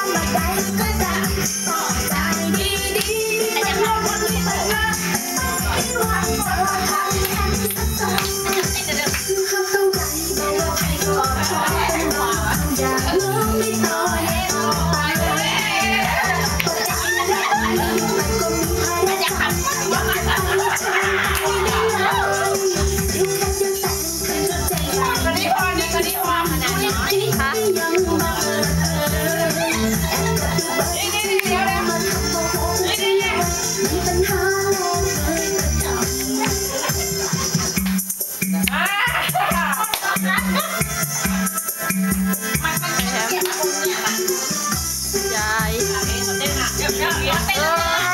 I'm a cause I ยายเต้นอ่